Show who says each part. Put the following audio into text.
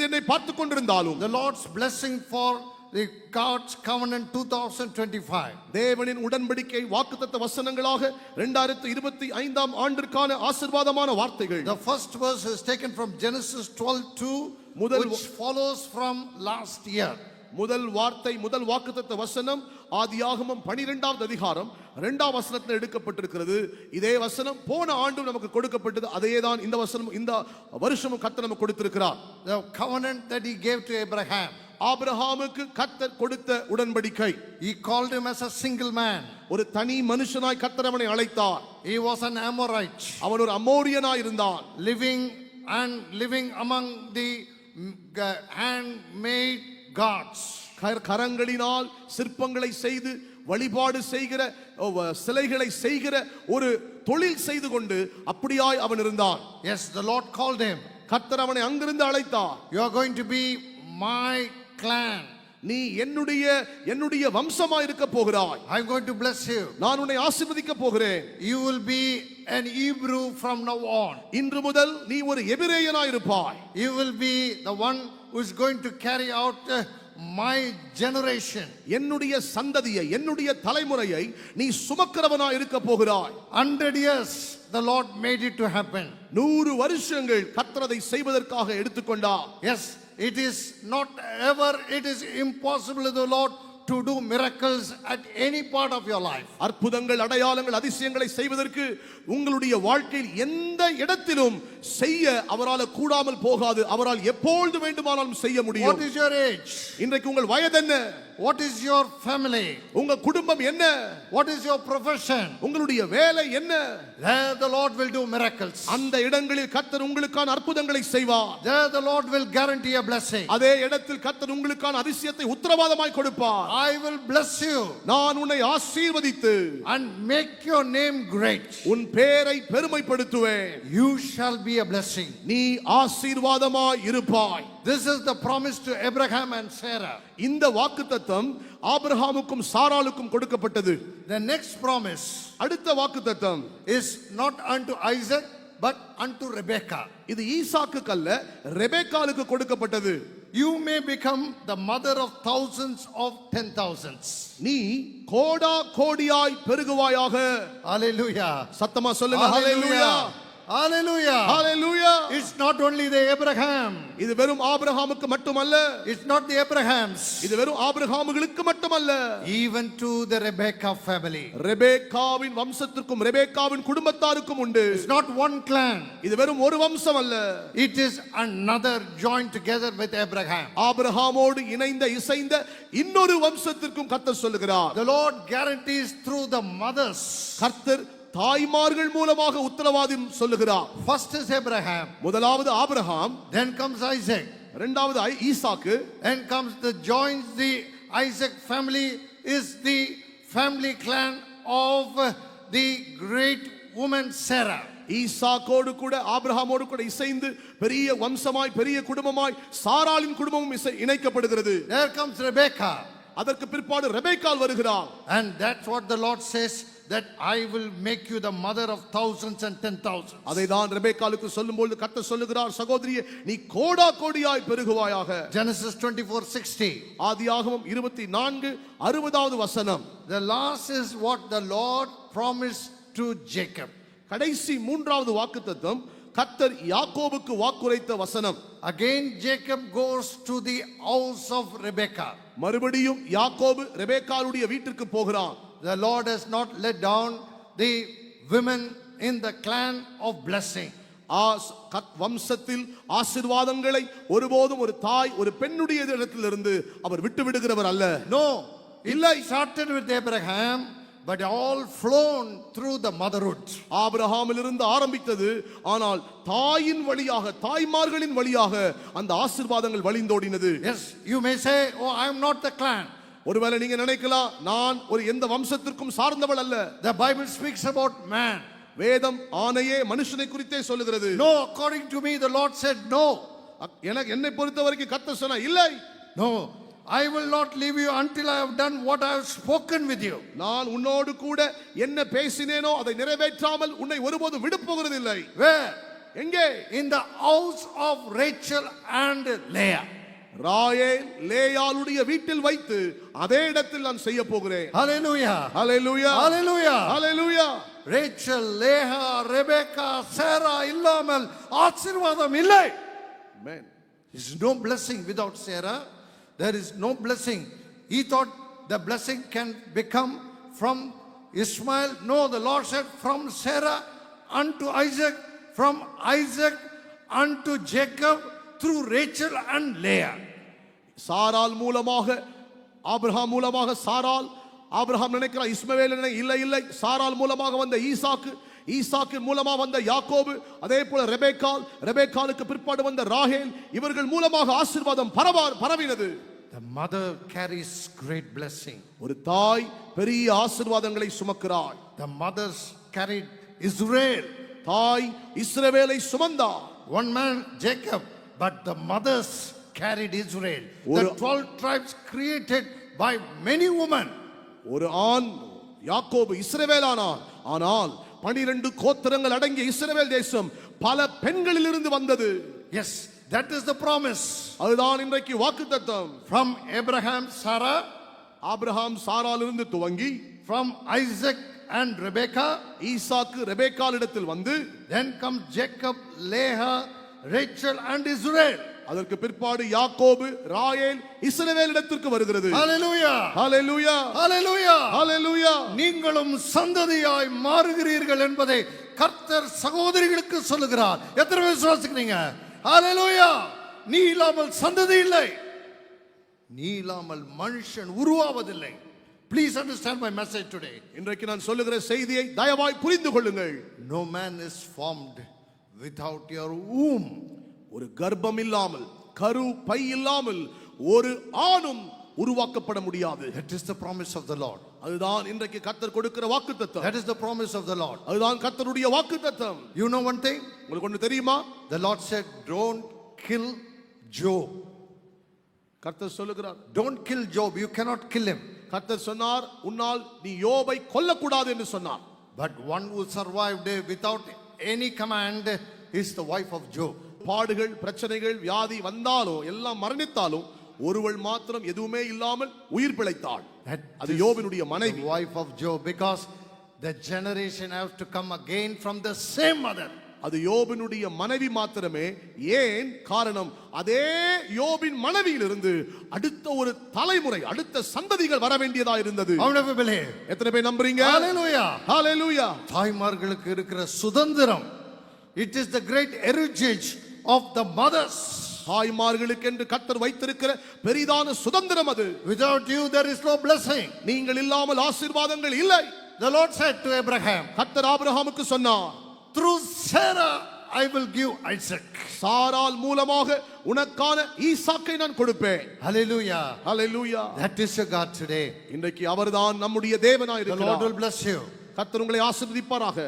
Speaker 1: இருந்து என்னை பார்த்து கொண்டிருந்தாலும்
Speaker 2: the Lord's blessing for the God's covenant 2025.
Speaker 1: தேவனின் உடன்படிக்கை வாக்குத்தத்த வசனங்களாக இரண்டாயிரத்து இருபத்தி ஐந்தாம் ஆண்டிற்கான ஆசிர்வாதமான வார்த்தைகள்
Speaker 2: The first verse is taken from Genesis 12
Speaker 1: முதல்
Speaker 2: which follows from last year.
Speaker 1: முதல் வார்த்தை முதல் வாக்குத்தத்த வசனம் ஆதியாகமம் பனிரெண்டாவது அதிகாரம் இரண்டாம் வசனத்தில் எடுக்கப்பட்டிருக்கிறது. இதே வசனம் போன ஆண்டும் நமக்கு கொடுக்கப்பட்டது. அதே தான் இந்த வசனம் இந்த வருஷமும் கர்த்தர் நமக்கு கொடுத்திருக்கிறார்.
Speaker 2: The covenant that he gave to Abraham.
Speaker 1: ஆபிரகாமுக்கு கர்த்தர் கொடுத்த உடன்படிக்கை.
Speaker 2: He called him as a single man.
Speaker 1: ஒரு தனி மனுஷனாய் கர்த்தர் அவனை அழைத்தார்.
Speaker 2: He was an Amorite.
Speaker 1: அவன் ஒரு அமோரியனாய் இருந்தான்.
Speaker 2: Living and living among the g- handmade
Speaker 1: கர- கரங்களினால் சிற்பங்களை செய்து வழிபாடு செய்கிற சிலைகளை செய்கிற ஒரு தொழில் செய்து கொண்டு அப்படியாய் அவன் இருந்தான்
Speaker 2: Yes, the Lord called him.
Speaker 1: கர்த்தர் அவனை அங்கிருந்து அழைத்தார்
Speaker 2: You are going to be my clan.
Speaker 1: நீ என்னுடைய என்னுடைய வம்சமா இருக்க போகிறாய்
Speaker 2: I'm going to bless you.
Speaker 1: நான் உன்னை ஆசீர்வதிக்க போகிறேன்
Speaker 2: You will be an Hebrew from now on.
Speaker 1: இன்று முதல் நீ ஒரு எபிரேயனாய் இருப்பாய்
Speaker 2: You will be the one going to carry out uh, my generation.
Speaker 1: என்னுடைய சந்ததியை என்னுடைய தலைமுறையை நீ சுமக்கிறவனாய் இருக்க போகிறாய்
Speaker 2: Hundred years the Lord made it to happen.
Speaker 1: நூறு வருஷங்கள் கர்த்தரதை செய்வதற்காக எடுத்துக்கொண்டார்
Speaker 2: Yes, it is not ever, it is impossible to the To do miracles at any part of your life.
Speaker 1: அற்புதங்கள் அடையாளங்கள் அதிசயங்களை செய்வதற்கு உங்களுடைய வாழ்க்கையில் எந்த இடத்திலும் செய்ய அவரால் கூடாமல் போகாது அவரால் எப்பொழுது வேண்டுமானாலும் செய்ய
Speaker 2: What
Speaker 1: முடியும்
Speaker 2: is your age?
Speaker 1: இன்றைக்கு உங்கள் வயது என்ன
Speaker 2: What is your family?
Speaker 1: உங்க குடும்பம் என்ன
Speaker 2: What is your profession?
Speaker 1: உங்களுடைய வேலை என்ன
Speaker 2: There the Lord will do miracles.
Speaker 1: அந்த இடங்களில் கர்த்தர் உங்களுக்கான அற்புதங்களை செய்வார்
Speaker 2: There the Lord will guarantee a blessing.
Speaker 1: அதே இடத்தில் கர்த்தர் உங்களுக்கான அதிசயத்தை உத்தரவாதமாய் கொடுப்பார்
Speaker 2: I will bless you
Speaker 1: நான் உன்னை ஆசீர்வதித்து
Speaker 2: and make your name great.
Speaker 1: உன் பேரை பெருமைப்படுத்துவேன்
Speaker 2: You shall be a blessing.
Speaker 1: நீ ஆசீர்வாதமாய் இருப்பாய்
Speaker 2: This is the promise to Abraham and Sarah.
Speaker 1: இந்த வாக்குத்தத்தம் ஆபிரகாமுக்கும் சாராளுக்கும் கொடுக்கப்பட்டது
Speaker 2: The next promise
Speaker 1: அடுத்த வாக்குத்தத்தம்
Speaker 2: is not unto Isaac but unto Rebekah.
Speaker 1: இது ஈசாக்குக்கு அல்ல ரெபேக்காலுக்கு கொடுக்கப்பட்டது
Speaker 2: You may become the mother of thousands of ten thousands.
Speaker 1: நீ கோடா கோடியாய் பெருகுவாயாக
Speaker 2: Hallelujah.
Speaker 1: சத்தமா சொல்லுங்க ஹalleluya
Speaker 2: Hallelujah.
Speaker 1: Hallelujah
Speaker 2: It's not only the Abraham.
Speaker 1: இது வெறும் ஆபிரகாமுக்கு மட்டுமல்ல
Speaker 2: It's not the Abrahams.
Speaker 1: இது வெறும் ஆபிரகாமுகளுக்கு மட்டுமல்ல
Speaker 2: Even to the Rebekah family.
Speaker 1: ரெபேக்காவின் வம்சத்திற்கும் ரெபேக்காவின் குடும்பத்தாருக்கும் உண்டு
Speaker 2: It's not one clan.
Speaker 1: இது வெறும் ஒரு வம்சம் அல்ல
Speaker 2: It is another joined together with Abraham.
Speaker 1: ஆபிரகாமோடு இணைந்த இசைந்த இன்னொரு வம்சத்திற்கும் கர்த்தர் சொல்லுகிறார்
Speaker 2: The Lord guarantees through the mothers.
Speaker 1: கர்த்தர் தாய்மார்கள் மூலமாக உத்தரவாதம் சொல்லுகிறார்
Speaker 2: First is Abraham,
Speaker 1: முதலாவது ஆபிரகாம்
Speaker 2: then comes Isaac,
Speaker 1: இரண்டாவது ஈசாக்கு
Speaker 2: then comes the joins the Isaac family is the family clan of uh, the great woman Sarah.
Speaker 1: ஈசாக்கோடு கூட ஆபிரகாமோடு கூட இசைந்து பெரிய வம்சமாய் பெரிய குடும்பமாய் சாராளின் குடும்பமும் இசை இணைக்கப்படுகிறது
Speaker 2: There comes Rebekah,
Speaker 1: அதற்கு பிற்பாடு ரெபேக்கால் வருகிறார்
Speaker 2: and that's what the Lord says that I will make you the mother of thousands and ten thousands.
Speaker 1: அதை தான் ரெபேக்காலுக்கு சொல்லும்போது கர்த்தர் சொல்லுகிறார் சகோதரியே நீ கோடா கோடியாய் பெருகுவாயாக
Speaker 2: Genesis 24 60.
Speaker 1: ஆதியாகமம் இருபத்தி நான்கு அறுபதாவது வசனம்
Speaker 2: The last is what the Lord promised to Jacob.
Speaker 1: கடைசி மூன்றாவது வாக்குத்தத்தம் கர்த்தர் யாக்கோபுக்கு வாக்குரைத்த வசனம்
Speaker 2: Again, Jacob goes to the house of Rebekah.
Speaker 1: மறுபடியும் யாக்கோபு ரெபேக்காலுடைய வீட்டிற்கு போகிறான்
Speaker 2: The Lord has not let down the women in the clan of blessing.
Speaker 1: வம்சத்தில் ஆசீர்வாதங்களை ஒருபோதும் ஒரு தாய் ஒரு பெண்ணுடைய இடத்திலிருந்து அவர் விட்டு விடுகிறவர் அல்ல
Speaker 2: No, it started with Abraham, but all flown through the motherhood.
Speaker 1: ஆபிரகாமிலிருந்து ஆரம்பித்தது ஆனால் தாயின் வழியாக தாய்மார்களின் வழியாக அந்த ஆசீர்வாதங்கள் வழிந்தோடினது
Speaker 2: Yes, you may say, Oh, I am not the clan.
Speaker 1: ஒருவேளை நீங்க நினைக்கலாம் நான் ஒரு எந்த வம்சத்திற்கும் சார்ந்தவள் அல்ல
Speaker 2: The Bible speaks about man.
Speaker 1: வேதம் ஆணையே மனுஷனை குறித்தே சொல்லுகிறது
Speaker 2: No, according to me, the Lord said, No,
Speaker 1: எனக்கு என்னை பொறுத்த வரைக்கும் கத்த சொன்ன இல்லை
Speaker 2: no, I will not leave you until I have done what I have spoken with you.
Speaker 1: நான் உன்னோடு கூட என்ன பேசினேனோ அதை நிறைவேற்றாமல் உன்னை ஒருபோதும் விடப் போகிறதில்லை
Speaker 2: Where?
Speaker 1: எங்கே
Speaker 2: In the house of Rachel and Leah.
Speaker 1: ராயேல் லேயாளுடைய வீட்டில் வைத்து அதே இடத்தில் நான் செய்ய போகிறேன்
Speaker 2: Hallelujah.
Speaker 1: ஹalleluya
Speaker 2: Hallelujah.
Speaker 1: ஹalleluya
Speaker 2: ரேச்சல் லேஹா ரெபேக்கா சேரா இல்லாமல் ஆசீர்வாதம் இல்லை
Speaker 1: amen
Speaker 2: There is no blessing without Sarah. There is no blessing. He thought the blessing can become from Ishmael. No, the Lord said from Sarah unto Isaac, from Isaac unto Jacob, through Rachel and Leah.
Speaker 1: சாரால் மூலமாக Abraham மூலமாக சாரால் Abraham நினைக்கிறான் இஸ்மவேல் இல்லை இல்லை சாரால் மூலமாக வந்த ஈசாக்கு ஈசாக்கின் மூலமாக வந்த யாக்கோபு அதே போல ரெபேக்கால் ரெபேக்காலுக்கு பிற்பாடு வந்த ராகேல் இவர்கள் மூலமாக ஆசீர்வாதம் பரவா பரவினது
Speaker 2: The mother carries great blessing.
Speaker 1: ஒரு தாய் பெரிய ஆசீர்வாதங்களை சுமக்கிறாள்
Speaker 2: The mothers carried Israel.
Speaker 1: தாய் இஸ்ரவேலை சுமந்தார்
Speaker 2: One man, Jacob, but the mothers carried Israel. The
Speaker 1: ஒரு-
Speaker 2: 12 tribes created by many women.
Speaker 1: ஒரு ஆண் யாக்கோபு இஸ்ரவேலானார் ஆனால் பனிரெண்டு கோத்திரங்கள் அடங்கிய இஸ்ரவேல் தேசம் பல பெண்களிலிருந்து வந்தது
Speaker 2: Yes, that is the promise.
Speaker 1: அதுதான் இன்றைக்கு வாக்குத்தத்தம்
Speaker 2: From Abraham, Sarah,
Speaker 1: ஆபிரகாம் சாராலிருந்து துவங்கி
Speaker 2: from Isaac and Rebekah,
Speaker 1: ஈசாக்கு ரெபேக்காலிடத்தில் வந்து
Speaker 2: then comes Jacob, Leah, Rachel, and Israel.
Speaker 1: அதற்கு பிற்பாடு யாக்கோபு ராயேல் இஸ்ரவேலிடத்திற்கு வருகிறது.
Speaker 2: Hallelujah!
Speaker 1: ஹalleluya
Speaker 2: Hallelujah!
Speaker 1: ஹalleluya
Speaker 2: நீங்களும் சந்ததியாய் மாறுகிறீர்கள் என்பதை கர்த்தர் சகோதரிகளுக்கு சொல்லுகிறார். எத்தனை விசுவாசிக்கிறீங்க? Hallelujah! நீ இல்லாமல் சந்ததி இல்லை. நீ இல்லாமல் மனுஷன் உருவாவதில்லை. Please understand my message today
Speaker 1: இன்றைக்கு நான் சொல்லுகிற செய்தியை தயவாய் புரிந்து கொள்ளுங்கள்.
Speaker 2: No man is formed without your womb
Speaker 1: ஒரு கர்ப்பம் இல்லாமல் கரு பை இல்லாமல் ஒரு ஆணும் உருவாக்கப்பட முடியாது.
Speaker 2: That is the promise of the lord
Speaker 1: அதுதான் இன்றைக்கு கத்தர் கொடுக்கிற வாக்குத்தத்தம்.
Speaker 2: That is the promise of the lord
Speaker 1: அதுதான் கத்தருடைய வாக்குத்தத்தம்.
Speaker 2: யூ நோ ஒன் திங்
Speaker 1: உங்களுக்கு ஒன்று தெரியுமா?
Speaker 2: The lord said don't kill Job
Speaker 1: கர்த்தர் சொல்லுகிறார்.
Speaker 2: Don't kill Job you cannot kill him.
Speaker 1: கர்த்தர் சொன்னார் உன்னால் நீ யோபை கொல்லக்கூடாது என்று சொன்னார்.
Speaker 2: But one who survived without any command is the wife of Job.
Speaker 1: பாடுகள் பிரச்சனைகள் வியாதி வந்தாலும் எல்லாம் மரணித்தாலும் ஒருவள் மாத்திரம் எதுவுமே இல்லாமல் உயிர் பிழைத்தாள் அது யோபினுடைய மனைவி
Speaker 2: wife of Job, because the generation has to come again from the same mother.
Speaker 1: அது யோபினுடைய மனைவி மாத்திரமே. ஏன் காரணம்? அதே யோபின் மனைவியிலிருந்து அடுத்த ஒரு தலைமுறை அடுத்த சந்ததிகள் வர வேண்டியதா இருந்தது? எத்தனை பேர் நம்புறீங்க?
Speaker 2: தாய்மார்களுக்கு இருக்கிற சுதந்திரம். It is the great heritage of the mothers
Speaker 1: தாய்மார்களுக்கு என்று கத்தர் வைத்திருக்கிற பெரிதான சுதந்திரம் அது.
Speaker 2: Without you, there is no blessing.
Speaker 1: நீங்கள் இல்லாமல் ஆசீர்வாதங்கள் இல்லை.
Speaker 2: The Lord said to Abraham,
Speaker 1: கத்தர் ஆபிரகாமுக்கு சொன்னார்
Speaker 2: Through Sarah, I will give Isaac.
Speaker 1: சாரால் மூலமாக உனக்கான ஈசாக்கை நான் கொடுப்பேன்
Speaker 2: Hallelujah.
Speaker 1: Hallelujah
Speaker 2: That is your God today.
Speaker 1: இன்றைக்கு அவர்தான் நம்முடைய தேவனாய்
Speaker 2: The Lord
Speaker 1: இருக்கிறார்
Speaker 2: will bless you.
Speaker 1: கத்தர் உங்களை ஆசீர்வதிப்பாராக